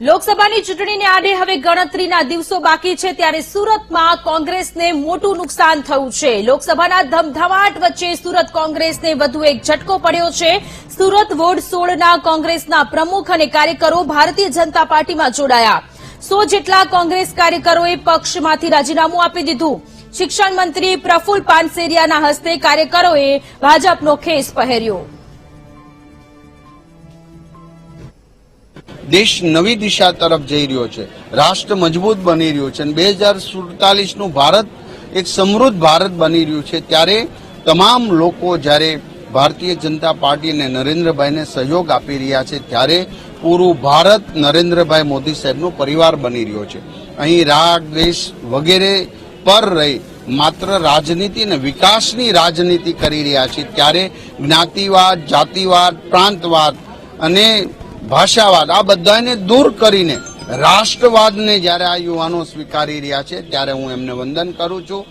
લોકસભાની ચૂંટણીને આડે હવે ગણતરીના દિવસો બાકી છે ત્યારે સુરતમાં કોંગ્રેસને મોટું નુકસાન થયું છે. લોકસભાના ધમધમાટ વચ્ચે સુરત કોંગ્રેસને વધુ એક ઝટકો પડ્યો છે. સુરત વોર્ડ સોળના કોંગ્રેસના પ્રમુખ અને કાર્યકરો ભારતીય જનતા પાર્ટીમાં જોડાયા. સો જેટલા કોંગ્રેસ કાર્યકરોએ પક્ષમાંથી રાજીનામું આપી દીધું. શિક્ષણ મંત્રી પ્રફુલ પાનસેરિયાના હસ્તે કાર્યકરોએ ભાજપનો ખેસ પહેર્યો. દેશ નવી દિશા તરફ જઈ રહ્યો છે. રાષ્ટ્ર મજબૂત બની રહ્યું છે અને બે હજાર સુડતાલીસનું ભારત એક સમૃદ્ધ ભારત બની રહ્યું છે. ત્યારે તમામ લોકો જ્યારે ભારતીય જનતા પાર્ટી અને નરેન્દ્રભાઈને સહયોગ આપી રહ્યા છે, ત્યારે પૂરું ભારત નરેન્દ્રભાઈ મોદી સાહેબનો પરિવાર બની રહ્યો છે. અહીં રાગ, દ્વેષ વગેરે પર રહી માત્ર રાજનીતિ અને વિકાસની રાજનીતિ કરી રહ્યા છે. ત્યારે જ્ઞાતિવાદ, જાતિવાદ, પ્રાંતવાદ અને ભાષાવાદ, આ બધાને દૂર કરીને રાષ્ટ્રવાદને જ્યારે આ યુવાનો સ્વીકારી રહ્યા છે, ત્યારે હું એમને વંદન કરું છું.